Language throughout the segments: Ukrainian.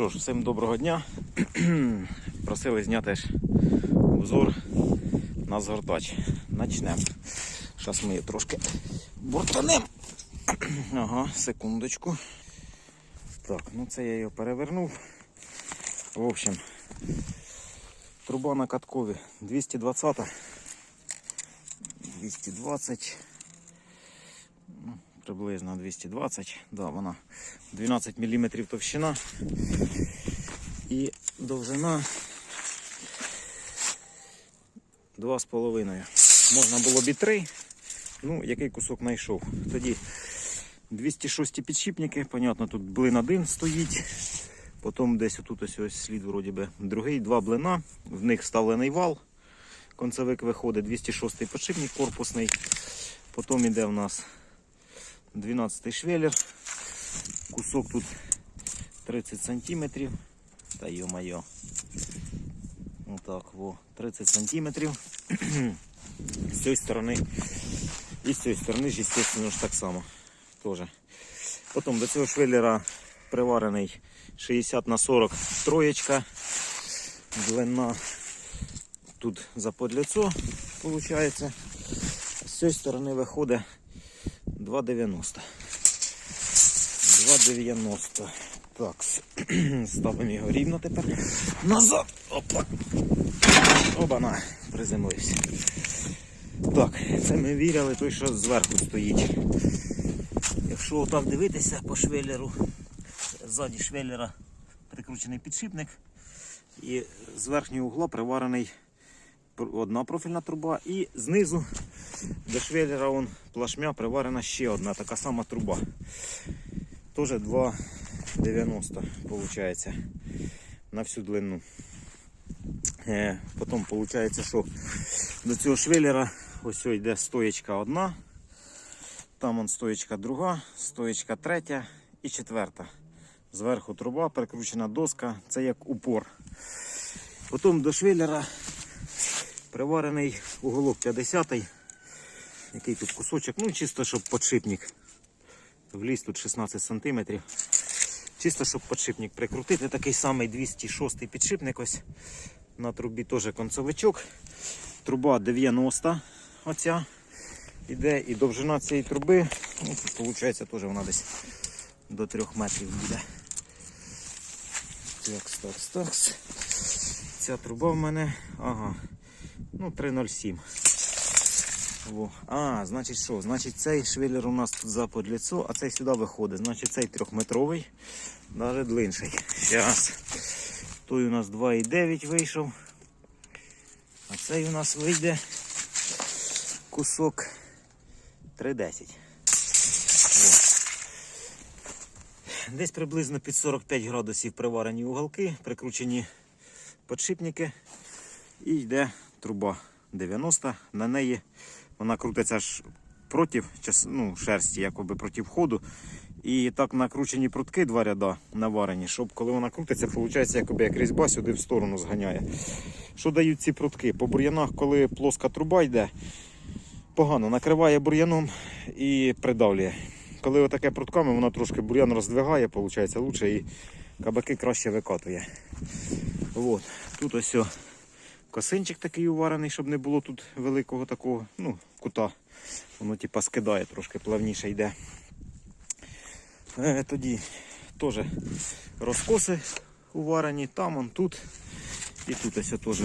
що ж, всім доброго дня. Просили зняти ж обзор на згортач. Начнемо. Зараз ми її трошки бортанем. Ага, секундочку. Так, ну це я його перевернув. В общем, труба на каткові 220. 220. Приблизно 220. Да, вона 12 мм товщина і довжина 2,5. Можна було б і 3. Ну, який кусок знайшов. Тоді 206 підшипники, понятно, тут блин один стоїть. Потім десь отут ось, ось слід вроді би другий, два блина, в них вставлений вал. Концевик виходить 206 підшипник корпусний. Потім йде в нас 12 швеллер. Кусок тут 30 сантиметрів. Та йо-моє. Отак, во, 30 сантиметрів. З цієї сторони. І з цієї сторони ж, звісно, ж так само. Тоже. Потім до цього швеллера приварений 60 на 40 троєчка. Длина тут заподліцо, виходить. З цієї сторони виходить 2,90. 2,90. Так, ставимо його рівно тепер. Назад. Опа. Оба-на, приземлився. Так, це ми віряли, той, що зверху стоїть. Якщо отак дивитися по швеллеру, ззаді швеллера прикручений підшипник і з верхнього угла приварений пр- одна профільна труба і знизу до швеллера он, плашмя приварена ще одна така сама труба. Теж 2,90 виходить на всю длину. Е, Потім виходить, що до цього швеллера ось ось йде стоєчка одна, там он стоєчка друга, стоєчка третя і четверта. Зверху труба, прикручена доска, це як упор. Потім до швеллера приварений уголок 50-й. який тут кусочок, ну чисто щоб подшипник. Вліз тут 16 см. Чисто, щоб подшипник прикрутити. Такий самий 206 підшипник ось. На трубі теж концовичок. Труба 90 оця іде. І довжина цієї труби, ну, виходить, теж вона десь до 3 метрів буде. Такс, такс, такс. Ця труба в мене, ага, ну 3,07. Во. А, значить що? Значить цей швеллер у нас тут запад лицо, а цей сюди виходить. Значить цей трьохметровий, навіть длинший. Зараз. Той у нас 2,9 вийшов. А цей у нас вийде кусок 3,10. Во. Десь приблизно під 45 градусів приварені уголки, прикручені подшипники. І йде труба 90. На неї вона крутиться аж проти ну, шерсті, якоби проти входу. І так накручені прутки два ряда наварені, щоб коли вона крутиться, виходить, якоби як різьба сюди в сторону зганяє. Що дають ці прутки? По бур'янах, коли плоска труба йде, погано накриває бур'яном і придавлює. Коли отаке прутками, вона трошки бур'ян роздвигає, виходить лучше і кабаки краще викатує. От. Тут ось косинчик такий уварений, щоб не було тут великого такого ну, кута. Воно типа скидає, трошки плавніше йде. Е, тоді теж розкоси уварені, там, он тут. І тут ось теж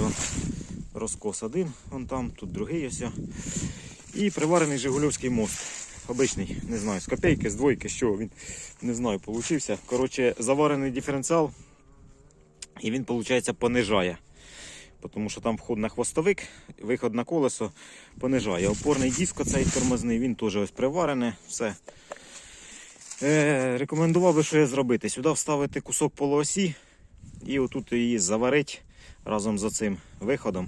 розкос один, он там, тут другий ось. І приварений Жигульовський мост. Обичний, не знаю, з копейки, з двойки, що він не знаю, получився. Коротше, заварений диференціал, і він, виходить, понижає. Тому що там вход на хвостовик, виход на колесо понижає. Опорний диск оцей тормозний, він теж ось приварений, все. Е, рекомендував би, що я зробити. Сюди вставити кусок полуосі і отут її заварити разом з цим виходом.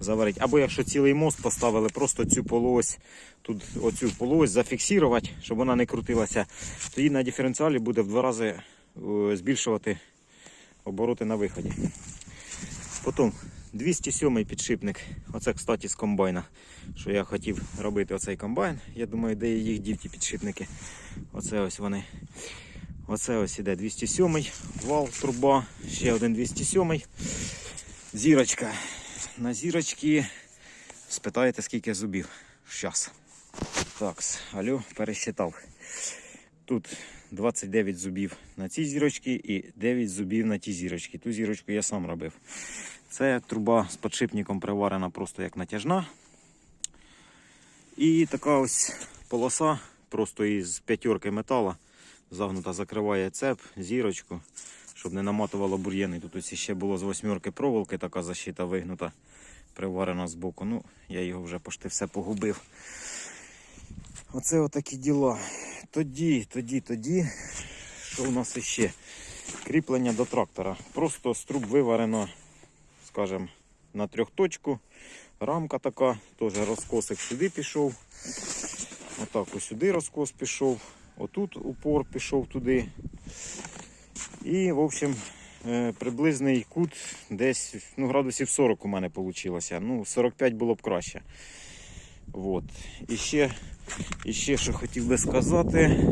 Заварити. Або якщо цілий мост поставили, просто цю полуось, тут оцю полуось зафіксувати, щоб вона не крутилася. Тоді на диференціалі буде в два рази е, збільшувати обороти на виході. Потім 207 підшипник. Оце, кстати, з комбайна. Що я хотів робити оцей комбайн. Я думаю, де я їх дів ті підшипники. Оце ось вони. Оце ось іде 207 вал, труба, ще один 207 Зірочка. На зірочці спитаєте, скільки зубів. Щас. Так, алло, пересчитав. Тут 29 зубів на цій зірочці і 9 зубів на тій зірочці. Ту зірочку я сам робив. Це труба з подшипником приварена просто як натяжна. І така ось полоса просто із п'ятерки метала загнута, закриває цеп, зірочку, щоб не наматувало бур'єни. Тут ось ще було з восьмерки проволоки, така защита вигнута, приварена з боку. Ну, я його вже почти все погубив. Оце отакі діла. Тоді, тоді, тоді, що у нас іще? Кріплення до трактора. Просто з труб виварено, скажімо, на трьохточку. Рамка така, теж розкосик сюди пішов. Отак ось сюди розкос пішов. Отут упор пішов туди. І, в общем, е, приблизний кут десь ну, градусів 40 у мене вийшло. Ну, 45 було б краще. Вот. І ще, і ще що хотів би сказати.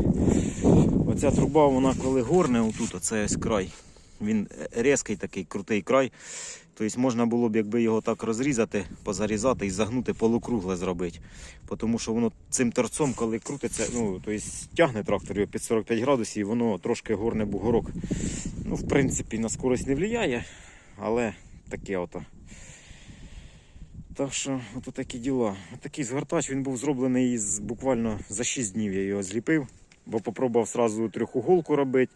Оця труба, вона коли горне, отут, оце ось край. Він різкий такий крутий край. Тобто можна було б, якби його так розрізати, позарізати і загнути полукругле зробити. Тому що воно цим торцом, коли крутиться, ну, тобто тягне трактор його під 45 градусів, і воно трошки горне бугорок. Ну, в принципі, на скорость не впливає, але таке ото. Так що, ото такі діла. Такий згортач він був зроблений із буквально за 6 днів я його зліпив, бо попробував сразу трьохуголку робити.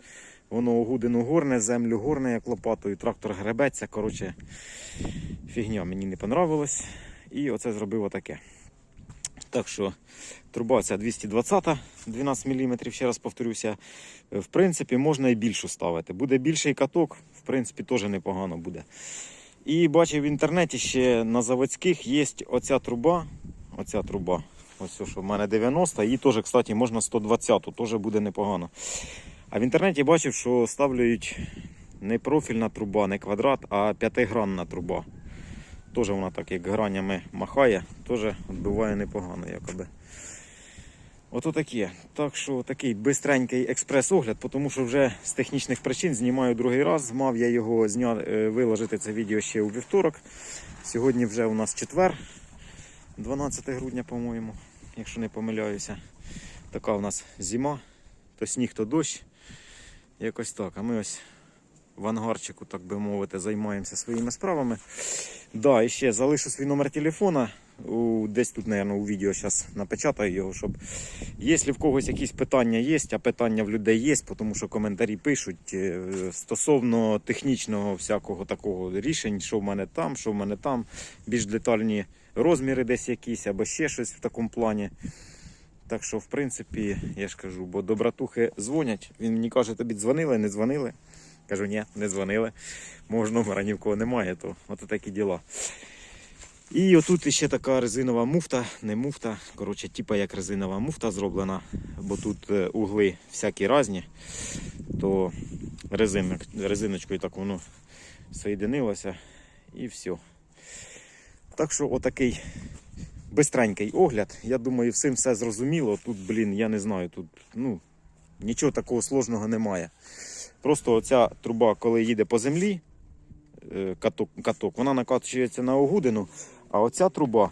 Воно огудину горне, землю горне, як лопатою, трактор гребеться. Коротше, фігня мені не понравилось. І оце зробив отаке. Так що труба ця 220 12 мм, ще раз повторюся. В принципі, можна і більшу ставити. Буде більший каток, в принципі, теж непогано буде. І бачив в інтернеті ще на заводських є оця труба. Оця труба. Ось що в мене 90, її теж, кстати, можна 120, теж буде непогано. А в інтернеті бачив, що ставлять не профільна труба, не квадрат, а п'ятигранна труба. Теж вона так як гранями махає, теж відбиває непогано якоби. Ото таке. Так що такий бистренький експрес-огляд, тому що вже з технічних причин знімаю другий раз. Мав я його зня... е, виложити це відео ще у вівторок. Сьогодні вже у нас четвер, 12 грудня, по-моєму, якщо не помиляюся. Така у нас зима, то сніг, то дощ. Якось так. А ми ось в ангарчику, так би мовити, займаємося своїми справами. Да, і ще залишу свій номер телефона. У, десь тут, мабуть, у відео зараз напечатаю його, щоб якщо в когось якісь питання є, а питання в людей є, тому що коментарі пишуть е, стосовно технічного всякого такого рішень, що в мене там, що в мене там, більш детальні розміри десь якісь, або ще щось в такому плані. Так що, в принципі, я ж кажу, бо добратухи дзвонять. Він мені каже, тобі дзвонили, не дзвонили. Кажу, ні, не дзвонили. Ж номера ні в кого немає, то от такі діла. І отут ще така резинова муфта, не муфта, коротше, типа як резинова муфта зроблена, бо тут е, угли всякі різні, то резинок, резиночкою так воно соєдинилося і все. Так що отакий бистренький огляд. Я думаю, всім все зрозуміло. Тут, блін, я не знаю, тут ну, нічого такого сложного немає. Просто оця труба, коли їде по землі, е, каток, каток вона накачується на огудину, а оця труба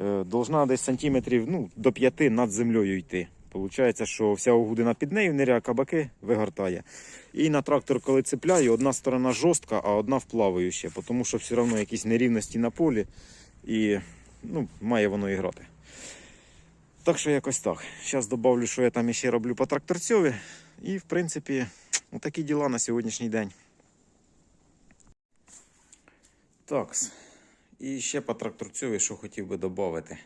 е, должна десь сантиметрів ну, до 5 над землею йти. Получається, що вся огудина під нею, ниря кабаки вигортає. І на трактор, коли цепляю, одна сторона жорстка, а одна вплаваюча, тому що все одно якісь нерівності на полі і ну, має воно і грати. Так що якось так. Зараз додавлю, що я там ще роблю по тракторцьові. І, в принципі, такі діла на сьогоднішній день. Так. І ще по тракторцьові, що хотів би додати.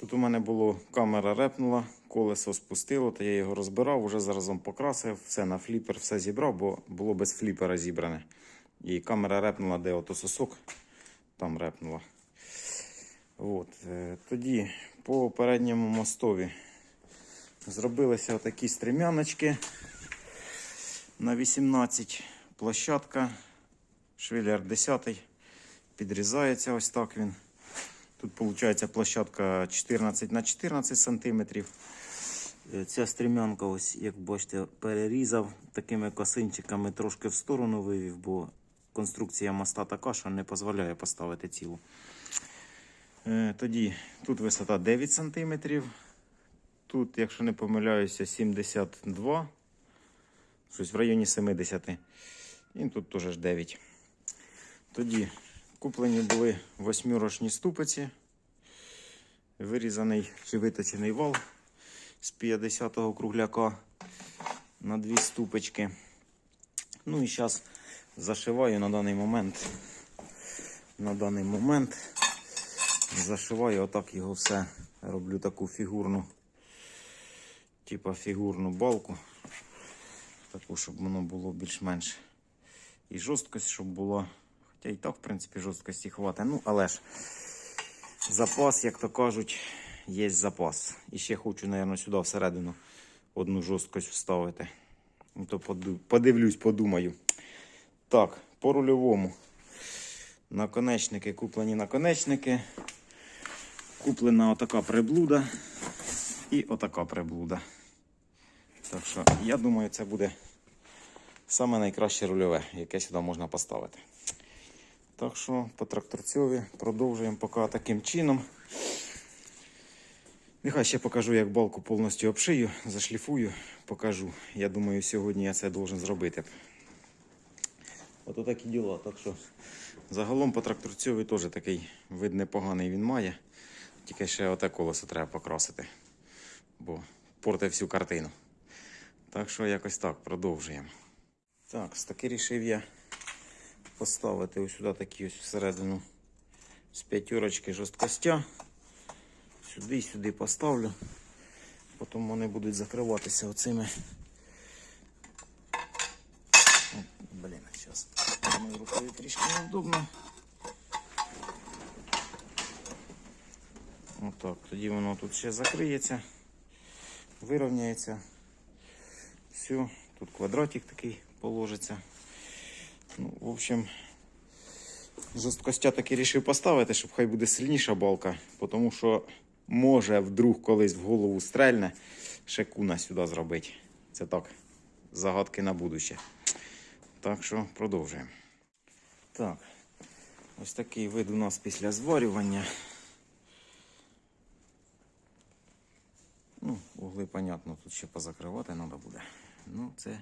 Тут у мене було камера репнула, колесо спустило, то я його розбирав, вже заразом покрасив, все на фліпер, все зібрав, бо було без фліпера зібране. І камера репнула, де ото сосок, там репнула. От. е, Тоді по передньому мостові зробилися отакі стрімяночки на 18 площадка, швеллер 10 підрізається ось так він. Тут виходить площадка 14 на 14 сантиметрів. Е, Ця стрімянка, ось, як бачите, перерізав такими косинчиками, трошки в сторону вивів, бо конструкція моста така, що не дозволяє поставити цілу. Е, Тоді тут висота 9 см. Тут, якщо не помиляюся, 72 щось в районі 70. І тут теж 9. Тоді куплені були восьмірочні ступиці, вирізаний чи виточений вал з 50-го кругляка на дві ступочки. Ну і зараз зашиваю на даний момент. На даний момент зашиваю отак його все. Роблю таку фігурну, типа фігурну балку. Таку, щоб воно було більш-менш і жорсткость, щоб була. Хоча і так, в принципі, жорсткості хватить. Ну, але ж запас, як то кажуть, є запас. І ще хочу, мабуть, сюди всередину одну жорсткость вставити. Ну, то подивлюсь, подумаю. Так, по рульовому. Наконечники, куплені наконечники. Куплена отака приблуда і отака приблуда. Так що, я думаю, це буде саме найкраще рульове, яке сюди можна поставити. Так що по тракторцьові продовжуємо поки таким чином. Нехай ще покажу, як балку повністю обшию, зашліфую, покажу. Я думаю, сьогодні я це должен зробити. Ото такі діла. Так що загалом по тракторцьові теж такий вид непоганий він має. Тільки ще оте колесо треба покрасити, бо портить всю картину. Так що якось так, продовжуємо. Так, таки рішив я поставити ось сюди такі ось всередину з п'ятерочки жорсткостя. Сюди і сюди поставлю. Потім вони будуть закриватися оцими. Блін, зараз мою рукою трішки неудобно. Отак, тоді воно тут ще закриється, вирівняється. Все, тут квадратик такий положиться. Ну, в общем, жорсткостя таки рішив поставити, щоб хай буде сильніша балка, тому що може вдруг колись в голову стрельне ще куна сюди зробити. Це так, загадки на будуще. Так що продовжуємо. Так, ось такий вид у нас після зварювання. Ну, понятно, тут ще позакривати треба буде. Ну, це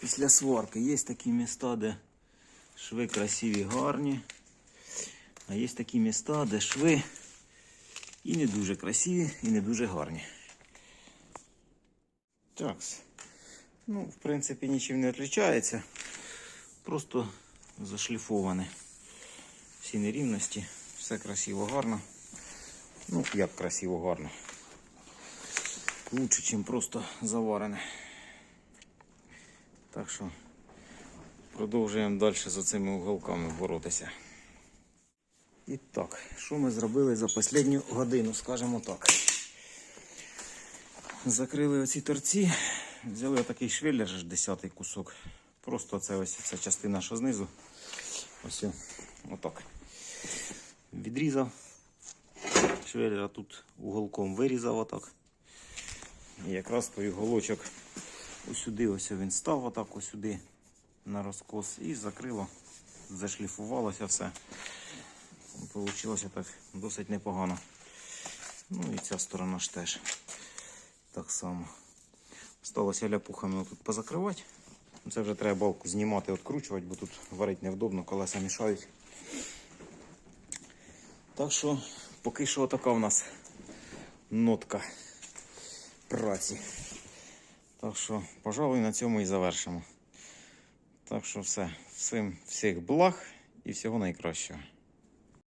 після сварки. Є такі міста, де шви красиві, гарні. А є такі міста, де шви і не дуже красиві, і не дуже гарні. Так. Ну, в принципі, нічим не відрізняється. Просто зашліфоване. Всі нерівності, все красиво, гарно. Ну, як красиво, гарно. Лучше, ніж просто заварене. Так що продовжуємо далі з цими уголками боротися. І так, що ми зробили за останню годину, скажімо так. Закрили оці торці, взяли отакий швеллер, ж 10 кусок. Просто це ось ця частина, що знизу. Ось отак. Відрізав. Швеллера тут уголком вирізав отак. І якраз той уголочок ось сюди ось він став отак ось сюди на розкос і закрило, зашліфувалося все. Получилося так досить непогано. Ну і ця сторона ж теж так само. Сталося ляпухами тут позакривати. Це вже треба балку знімати, відкручувати, бо тут варити невдобно, колеса мішають. Так що поки що така у нас нотка праці. Так що, пожалуй, на цьому і завершимо. Так що все. Всім всіх благ і всього найкращого.